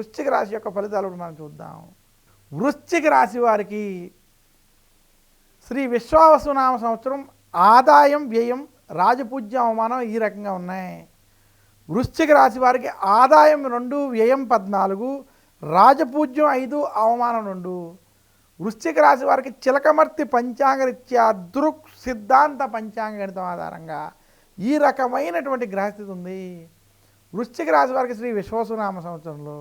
వృశ్చిక రాశి యొక్క ఫలితాలు మనం చూద్దాం. వృశ్చిక రాశి వారికి శ్రీ విశ్వావసునామ సంవత్సరం ఆదాయం వ్యయం రాజపూజ్య అవమానం ఈ రకంగా ఉన్నాయి. వృశ్చిక రాశి వారికి ఆదాయం రెండు వ్యయం పద్నాలుగు రాజపూజ్యం ఐదు అవమానం రెండు. వృశ్చిక రాశి వారికి చిలకమర్తి పంచాంగరీత్యా దృక్ సిద్ధాంత పంచాంగ గణితం ఆధారంగా ఈ రకమైనటువంటి గ్రహస్థితి ఉంది. వృశ్చిక రాశి వారికి శ్రీ విశ్వసునామ సంవత్సరంలో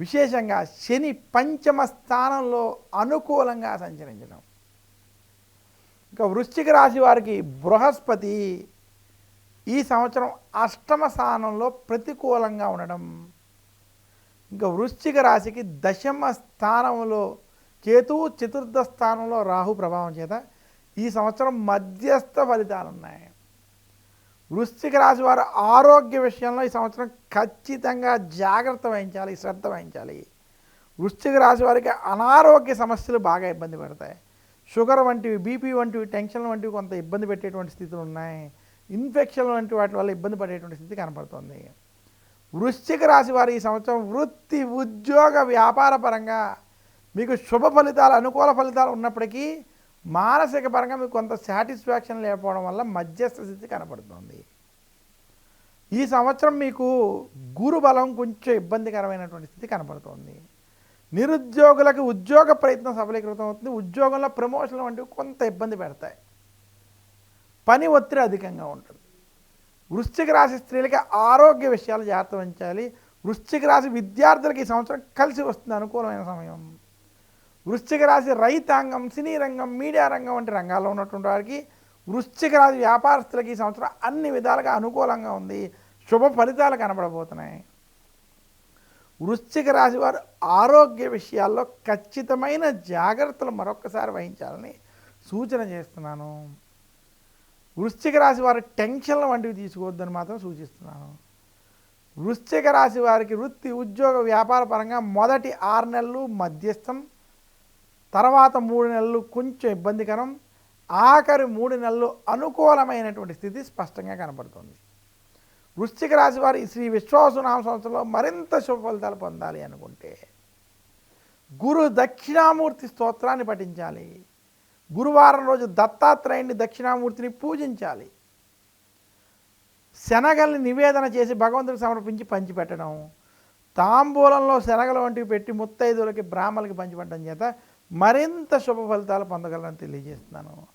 విశేషంగా శని పంచమ స్థానంలో అనుకూలంగా సంచరించడం. ఇంకా వృశ్చిక రాశి వారికి బృహస్పతి ఈ సంవత్సరం అష్టమ స్థానంలో ప్రతికూలంగా ఉండడం. ఇంకా వృశ్చిక రాశికి దశమ స్థానంలో కేతువు చతుర్థ స్థానంలో రాహు ప్రభావం చేత ఈ సంవత్సరం మధ్యస్థ ఫలితాలు ఉన్నాయి వృశ్చిక రాశి వారు ఆరోగ్య విషయంలో ఈ సంవత్సరం ఖచ్చితంగా జాగ్రత్త వహించాలి శ్రద్ధ వహించాలి. వృశ్చిక రాశి వారికి అనారోగ్య సమస్యలు బాగా ఇబ్బంది పెడతాయి. షుగర్ వంటివి బీపీ వంటివి టెన్షన్ వంటివి కొంత ఇబ్బంది పెట్టేటువంటి స్థితులు ఉన్నాయి. ఇన్ఫెక్షన్ వంటి వాటి వల్ల ఇబ్బంది పడేటువంటి స్థితి కనపడుతుంది. వృశ్చిక రాశి వారు ఈ సంవత్సరం వృత్తి ఉద్యోగ వ్యాపార పరంగా మీకు శుభ ఫలితాలు అనుకూల ఫలితాలు ఉన్నప్పటికీ మానసిక పరంగా మీకు కొంత సాటిస్ఫాక్షన్ లేకపోవడం వల్ల మధ్యస్థ స్థితి కనపడుతుంది. ఈ సంవత్సరం మీకు గురు బలం కొంచెం ఇబ్బందికరమైనటువంటి స్థితి కనపడుతుంది. నిరుద్యోగులకు ఉద్యోగ ప్రయత్నం సఫలీకృతం అవుతుంది. ఉద్యోగంలో ప్రమోషన్ వంటివి కొంత ఇబ్బంది పెడతాయి. పని ఒత్తిడి అధికంగా ఉంటుంది. వృశ్చిక రాశి స్త్రీలకి ఆరోగ్య విషయాలు జాగ్రత్త వహించాలి. వృశ్చిక రాశి విద్యార్థులకి ఈ సంవత్సరం కలిసి వస్తుంది అనుకూలమైన సమయం. వృశ్చిక రాశి రైతాంగం సినీ రంగం మీడియా రంగం వంటి రంగాల్లో ఉన్నటువంటి వారికి వృశ్చిక రాశి వ్యాపారస్తులకి ఈ సంవత్సరం అన్ని విధాలుగా అనుకూలంగా ఉంది. శుభ ఫలితాలు కనబడబోతున్నాయి. వృశ్చిక రాశి వారు ఆరోగ్య విషయాల్లో ఖచ్చితమైన జాగ్రత్తలు మరొకసారి వహించాలని సూచన చేస్తున్నాను. వృశ్చిక రాశి వారి టెన్షన్ల వంటివి తీసుకోవద్దని మాత్రం సూచిస్తున్నాను. వృశ్చిక రాశి వారికి వృత్తి ఉద్యోగ వ్యాపార పరంగా మొదటి ఆరు నెలలు మధ్యస్థం. తర్వాత మూడు నెలలు కొంచెం ఇబ్బందికరం. ఆఖరి మూడు నెలలు అనుకూలమైనటువంటి స్థితి స్పష్టంగా కనపడుతుంది. వృశ్చిక రాశి వారి శ్రీ విశ్వాసనామ సంవత్సరంలో మరింత శుభ ఫలితాలు పొందాలి అనుకుంటే గురు దక్షిణామూర్తి స్తోత్రాన్ని పఠించాలి. గురువారం రోజు దత్తాత్రేయుని దక్షిణామూర్తిని పూజించాలి. శనగల్ని నివేదన చేసి భగవంతుడికి సమర్పించి పంచిపెట్టడం. తాంబూలంలో శనగలు వంటివి పెట్టి ముత్తైదులకి బ్రాహ్మలకి పంచిపెట్టడం చేత మరింత శుభ ఫలితాలు పొందగలని తెలియజేస్తున్నాను.